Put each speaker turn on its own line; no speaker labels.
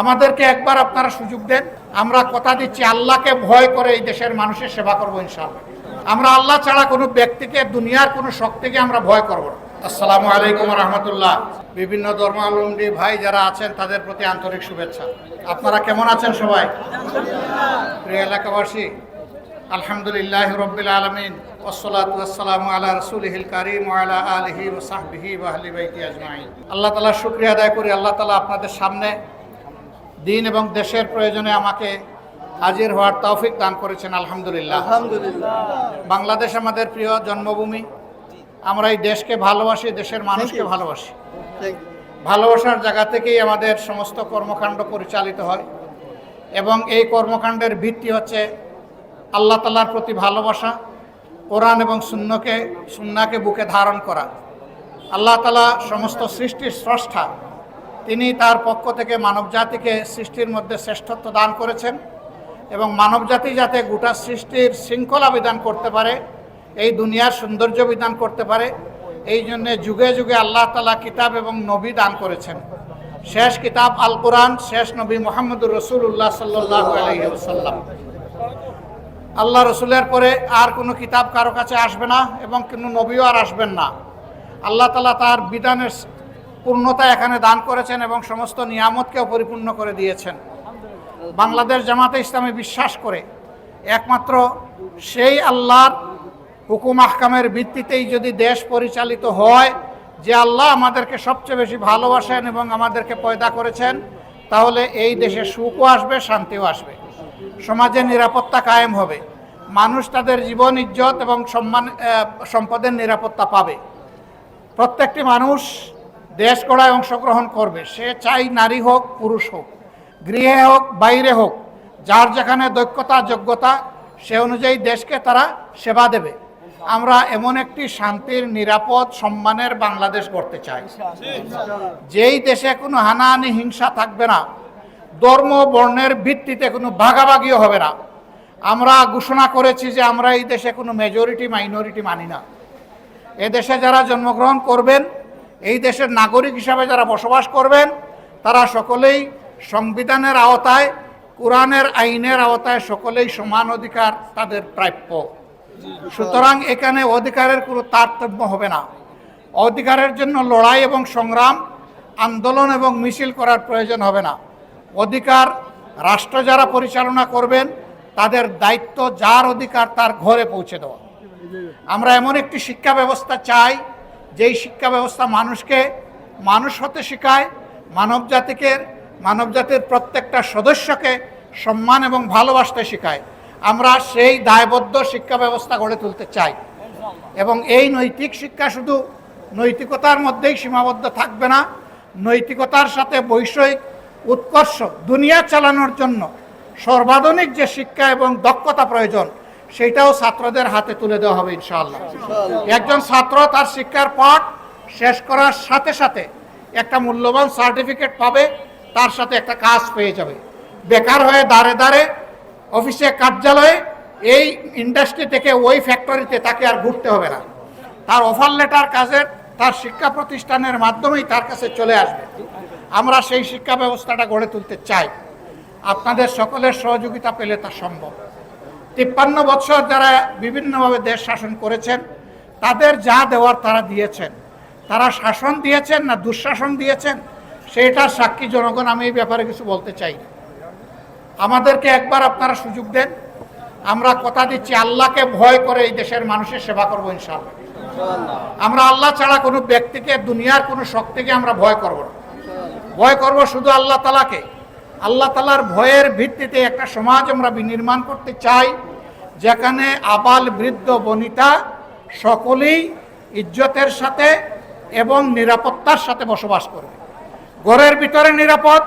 আমাদেরকে একবার আপনারা সুযোগ দেন, আমরা কথা দিচ্ছি, আল্লাহকে ভয় করে এই দেশের মানুষের সেবা করব ইনশাআল্লাহ। আমরা আল্লাহ ছাড়া কোনো ব্যক্তিকে, দুনিয়ার কোনো শক্তিকে আমরা ভয় করব না। আসসালামু আলাইকুম রহমতুল্লাহ। বিভিন্ন ধর্মাবলম্বী ভাই যারা আছেন, তাদের প্রতি আন্তরিক শুভেচ্ছা। আপনারা কেমন আছেন সবাই? প্রিয় এলাকাবাসী, আলহামদুলিল্লাহ রব্বিল আলমিন ওসলাতু আসসালামু আলা রসুলহিল কারিম আলা আলহি ও সাহবিহি ওয়াহলি আজমাইন। আল্লাহ তালা শুক্রিয়া আদায় করি, আল্লাহ তালা আপনাদের সামনে দিন এবং দেশের প্রয়োজনে আমাকে হাজির হওয়ার তৌফিক দান করেছেন আলহামদুলিল্লাহ।
আলহামদুলিল্লাহ।
বাংলাদেশ আমাদের প্রিয় জন্মভূমি। আমরা এই দেশকে ভালোবাসি দেশের মানুষকে ভালোবাসি। ভালোবাসার জায়গা থেকেই আমাদের সমস্ত কর্মকাণ্ড পরিচালিত হয় এবং এই কর্মকাণ্ডের ভিত্তি হচ্ছে আল্লাহ তালার প্রতি ভালোবাসা কোরআন এবং শূন্যকে সুন্নাকে বুকে ধারণ করা। আল্লাহ তালা সমস্ত সৃষ্টির স্রষ্টা। তিনি তার পক্ষ থেকে মানবজাতিকে সৃষ্টির মধ্যে শ্রেষ্ঠত্ব দান করেছেন এবং মানবজাতি যাতে গোটা সৃষ্টির শৃঙ্খলা বিধান করতে পারে, এই দুনিয়ার সৌন্দর্য বিধান করতে পারে, এই জন্যে যুগে যুগে আল্লাহ তালা কিতাব এবং নবী দান করেছেন। শেষ কিতাব আল কোরআন, শেষ নবী মোহাম্মদুর রসুল্লাহ সাল্লাহ আলহিহাল্লাম আল্লাহ রসুলের পরে আর কোনো কিতাব কারও কাছে আসবে না এবং কোনো নবীও আর আসবেন না। আল্লাহ তালা তার বিধানের পূর্ণতা এখানে দান করেছেন এবং সমস্ত নিয়ামতকেও পরিপূর্ণ করে দিয়েছেন। বাংলাদেশ জামাতে ইসলামে বিশ্বাস করে, একমাত্র সেই আল্লাহর হুকুম আহকামের ভিত্তিতেই যদি দেশ পরিচালিত হয়, যে আল্লাহ আমাদেরকে সবচেয়ে বেশি ভালোবাসেন এবং আমাদেরকে পয়দা করেছেন, তাহলে এই দেশে সুখও আসবে, শান্তিও আসবে। সমাজে নিরাপত্তা কায়েম হবে। মানুষ তাদের জীবন, ইজ্জত এবং সম্মান সম্পদের নিরাপত্তা পাবে। প্রত্যেকটি মানুষ দেশ গড়ায় অংশগ্রহণ করবে। সে চাই নারী হোক, পুরুষ হোক, গৃহে হোক, বাইরে হোক, যার যেখানে দক্ষতা, যোগ্যতা, সে অনুযায়ী দেশকে তারা সেবা দেবে। আমরা এমন একটি শান্তির, নিরাপদ, সম্মানের বাংলাদেশ করতে চাই। যেই দেশে কোনো হানাহানি, হিংসা থাকবে না, ধর্ম, বর্ণের ভিত্তিতে কোনো ভাগাভাগিও হবে না। আমরা ঘোষণা করেছি যে আমরা এই দেশে কোনো মেজরিটি মাইনরিটি মানি না। এ দেশে যারা জন্মগ্রহণ করবেন এই দেশের নাগরিক হিসাবে যারা বসবাস করবেন, তারা সকলেই সংবিধানের আওতায়, কোরআনের আইনের আওতায় সকলেই সমান অধিকার তাদের প্রাপ্য। সুতরাং এখানে অধিকারের কোনো তারতম্য হবে না। অধিকারের জন্য লড়াই এবং সংগ্রাম, আন্দোলন এবং মিছিল করার প্রয়োজন হবে না। অধিকার রাষ্ট্র যারা পরিচালনা করবেন, তাদের দায়িত্ব যার অধিকার তার ঘরে পৌঁছে দেওয়া। আমরা এমন একটি শিক্ষা ব্যবস্থা চাই যেই শিক্ষা ব্যবস্থা মানুষকে, মানুষ হতে শেখায়, মানব জাতিকে, মানব জাতির প্রত্যেকটা সদস্যকে সম্মান এবং ভালোবাসতে শেখায়। আমরা সেই দায়বদ্ধ শিক্ষা ব্যবস্থা গড়ে তুলতে চাই। এবং এই নৈতিক শিক্ষা শুধু নৈতিকতার মধ্যেই সীমাবদ্ধ থাকবে না, নৈতিকতার সাথে বৈষয়িক উৎকর্ষ, দুনিয়া চালানোর জন্য সর্বাধুনিক যে শিক্ষা এবং দক্ষতা প্রয়োজন সেটাও ছাত্রদের হাতে তুলে দেওয়া হবে ইনশাআল্লাহ। একজন ছাত্র তার শিক্ষার পাঠ শেষ করার সাথে সাথে একটা মূল্যবান সার্টিফিকেট পাবে, তার সাথে একটা কাজ পেয়ে যাবে। বেকার হয়ে দাঁড়ে দাঁড়ে অফিসে, কার্যালয়ে এই ইন্ডাস্ট্রি থেকে, ওই ফ্যাক্টরিতে তাকে আর ঘুরতে হবে না। তার অফার লেটার কাজের, তার শিক্ষা প্রতিষ্ঠানের মাধ্যমেই তার কাছে চলে আসবে। আমরা সেই শিক্ষা ব্যবস্থাটা গড়ে তুলতে চাই। আপনাদের সকলের সহযোগিতা পেলে তা সম্ভব। তিপ্পান্ন বছর যারা বিভিন্নভাবে দেশ শাসন করেছেন, তাদের যা দেওয়ার তারা দিয়েছেন। তারা শাসন দিয়েছেন না দুঃশাসন দিয়েছেন সেটার সাক্ষী জনগণ, আমি এই ব্যাপারে কিছু বলতে চাই আমাদেরকে একবার আপনারা সুযোগ দেন, আমরা কথা দিচ্ছি, আল্লাহকে ভয় করে এই দেশের মানুষের সেবা করব ইনশাআল্লাহ। আমরা আল্লাহ ছাড়া কোনো ব্যক্তিকে, দুনিয়ার কোনো শক্তিকে আমরা ভয় করব না। ভয় করব শুধু আল্লাহ তালাকে। আল্লাহ তালার ভয়ের ভিত্তিতে একটা সমাজ আমরা বিনির্মাণ করতে চাই, যেখানে আবাল বৃদ্ধ বনিতা সকলেই ইজ্জতের সাথে এবং নিরাপত্তার সাথে বসবাস করবে। ঘরের ভিতরে নিরাপদ